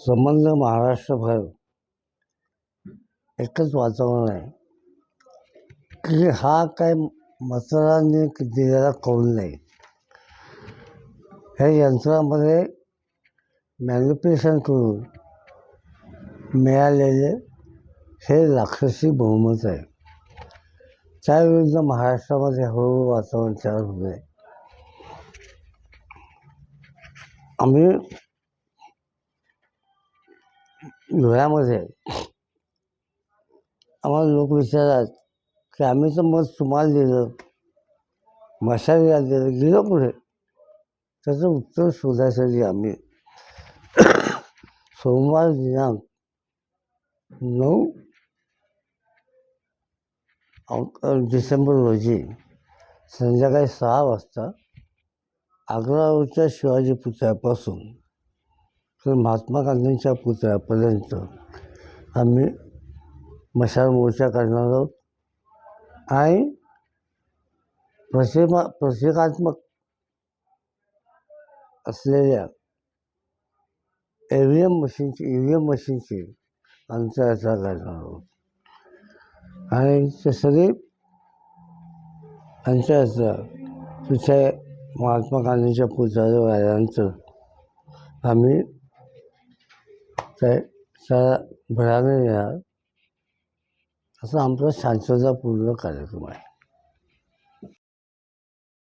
संबंध महाराष्ट्रभर एकच वातावरण आहे. की हा काय मतदारांनी दिलेला कौल नाही. ह्या यंत्रामध्ये मॅन्युप्युलेशन करून मिळालेले हे राक्षसी बहुमत आहे. त्याविरुद्ध महाराष्ट्रामध्ये हळूहळू वातावरण तयार होत आहे. आम्ही धुळ्यामध्ये. आम्हाला लोक विचारतात की आम्ही तर मत तुम्हाला दिलं मशालीला दिलं गेलं कुठे? त्याचं उत्तर शोधायसाठी आम्ही सोमवार दिनांक नऊ डिसेंबर रोजी संध्याकाळी सहा वाजता आग्रावरच्या शिवाजी पुतळ्यापासून तर महात्मा गांधींच्या पुतळ्यापर्यंत आम्ही मशाल मोर्चा करणार आहोत. आणि प्रतिमा प्रतिकात्मक असलेल्या ई व्ही एम मशीनची ई व्ही एम मशीनची अंतराचा करणार आहोत. आणि ते सगळे अंतराचा तिथे महात्मा गांधींच्या पुतळ्यावर आल्यानंतर आम्ही ते त्या भराने येणार असा आमचा शांततापूर्ण कार्यक्रम आहे.